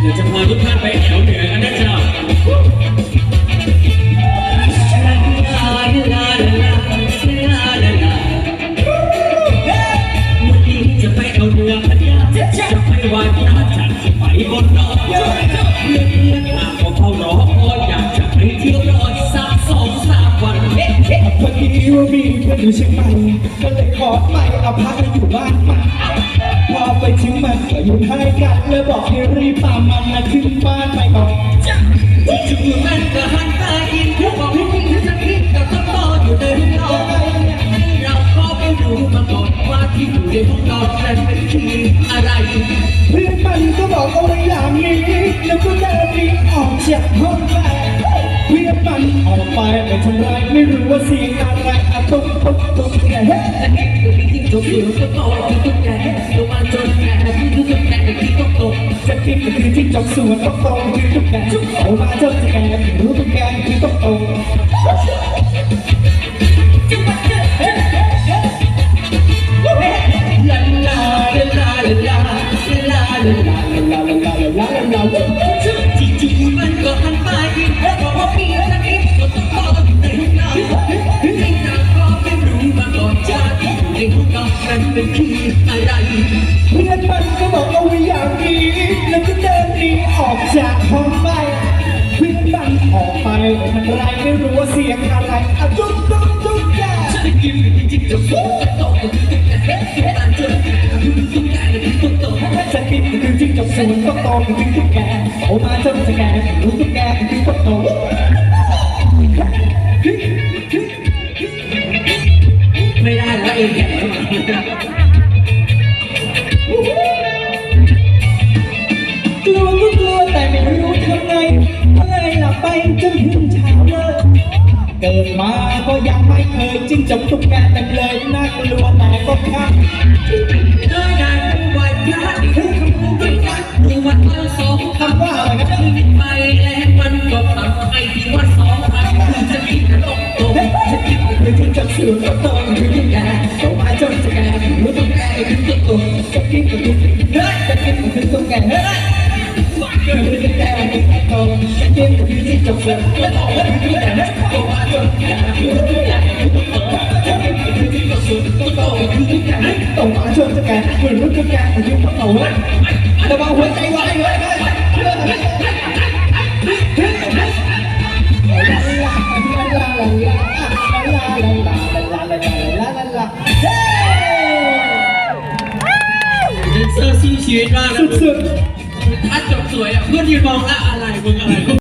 เดี๋ยวจะพาทุกท่านไปแถวเหนือกันนะจ๊ะ พอดีว่ามีเพื่อนอยู่เชียงใหม่ก็เลยขอไปเอาพักไปอยู่บ้านมันพอไปถึงมันก็อยู่ท้กันเลยบอกให้รีบตามมันนะขึ้นบ้านไปก่อนจู่ๆมันก็หันตาอินทุกบอกให้ทิ้งสักทีกับต้นตออยู่ในห้องนอนเราก็ไปดูมาก่อนว่าที่อยู่ในห้องนอนนั้นเป็นที่อะไรเพื่อนมันก็บอกเอาไว้อย่างนี้แล้วก็เดินหนีออกจากห้อง ไปไม่ทำไรไม่รู้ว่าเสียงอะไรอะตุ๊กตุ๊กตุ๊กแกเฮ้แต่นี่คือที่จบอยู่ก็โตที่ตุ๊กแกลงมาจนแก่ที่ตุ๊กแกที่ต้องโตจะกินก็คือที่จกสวนต้องโตคือตุ๊กแกโตมาเจ้าจะแกรู้ตุ๊กแกคือต้องโตลาลาลาลาลาลาลาลาลาลาลาลาลา กันเป็นที่อะไรเพื่อนมันก็บอกเอาไว้อย่างนี้ แล้วก็เดินหนีออกจากห้องไปเพื่อนมันออกไปม่ทันไรไม่รู้ว่าเสียงอะไรอะตุ๊กตุ๊กตุ๊กแกฉันกินจริงๆจะโตก็โตก็ตุ๊กแกตาจนตุ๊กแกตุ๊กโตจะกินก็คือจิ้งจกสวนต้องโตก็คือตุ๊กแกโตมาจนจะแกรู้ตุ๊กแกก็คือต้องโต เองกลัวก็กลัวแต่ไม่รู้ทำไงก็เลยหลับไปจนถึงเช้าเลย เกิดมาก็ยังไม่เคยจิ้งจกตุ๊กแกแต่เลยน่ากลัวแต่ก็ข้าม จะสื่อก็ต้องคือที่แกโตมาจนจะแกรู้ตุ๊กแกก็คือตุ๊กโตจะกินก็คือเฮ้ยจะกินก็คือตุ๊กแกเฮ้ยคือตุ๊กแกก็คือตุ๊กโตจะกินก็คือจิ้งจกเสือก็โตก็คือที่แกโตมาจนแกคื ลาลาลาลาลาเฮ้เดนเซอร์สู้ชีวิตมากนะสุดๆ ถ้าจบสวยอะเพื่อนยืนมองแล้วอะไรมึงอะไร